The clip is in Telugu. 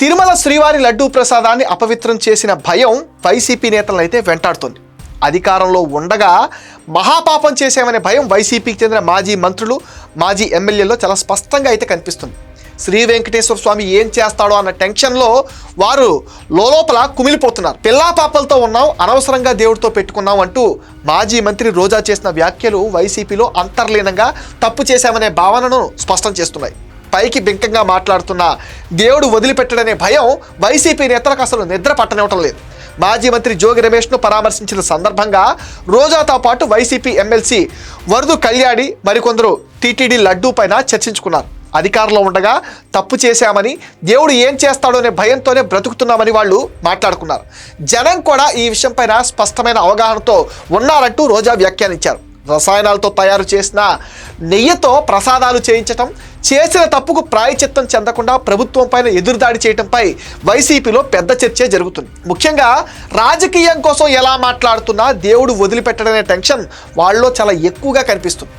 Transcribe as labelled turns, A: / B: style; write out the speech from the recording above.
A: తిరుమల శ్రీవారి లడ్డూ ప్రసాదాన్ని అపవిత్రం చేసిన భయం వైసీపీ నేతలను అయితే వెంటాడుతోంది. అధికారంలో ఉండగా మహాపాపం చేశామనే భయం వైసీపీకి చెందిన మాజీ మంత్రులు మాజీ ఎమ్మెల్యేల్లో చాలా స్పష్టంగా అయితే కనిపిస్తుంది. శ్రీ వెంకటేశ్వర స్వామి ఏం చేస్తాడో అన్న టెన్షన్లో వారు లోపల కుమిలిపోతున్నారు. పిల్లా పాపలతో ఉన్నాం అనవసరంగా దేవుడితో పెట్టుకున్నాం అంటూ మాజీ మంత్రి రోజా చేసిన వ్యాఖ్యలు వైసీపీలో అంతర్లీనంగా తప్పు చేశామనే భావనను స్పష్టం చేస్తున్నాయి. పైకి బింకంగా మాట్లాడుతున్న దేవుడు వదిలిపెట్టడనే భయం వైసీపీ నేతలకు అసలు నిద్ర పట్టనివ్వటం లేదు. మాజీ మంత్రి జోగి రమేష్ను పరామర్శించిన సందర్భంగా రోజాతో పాటు వైసీపీ ఎమ్మెల్సీ వరదు కళ్యాణి మరికొందరు టీటీడీ లడ్డూ పైన చర్చించుకున్నారు. అధికారంలో ఉండగా తప్పు చేశామని దేవుడు ఏం చేస్తాడో అనే భయంతోనే బ్రతుకుతున్నామని వాళ్ళు మాట్లాడుకున్నారు. జనం కూడా ఈ విషయంపైన స్పష్టమైన అవగాహనతో ఉన్నారంటూ రోజా వ్యాఖ్యానించారు. రసాయనాలతో తయారు చేసిన నెయ్యితో ప్రసాదాలు చేయించటం చేసిన తప్పుకు ప్రాయచిత్తం చెందకుండా ప్రభుత్వం పైన ఎదురుదాడి చేయటంపై వైసీపీలో పెద్ద చర్చే జరుగుతుంది. ముఖ్యంగా రాజకీయం కోసం ఎలా మాట్లాడుతున్నా దేవుడు వదిలిపెట్టడనే టెన్షన్ వాళ్ళలో చాలా ఎక్కువగా కనిపిస్తుంది.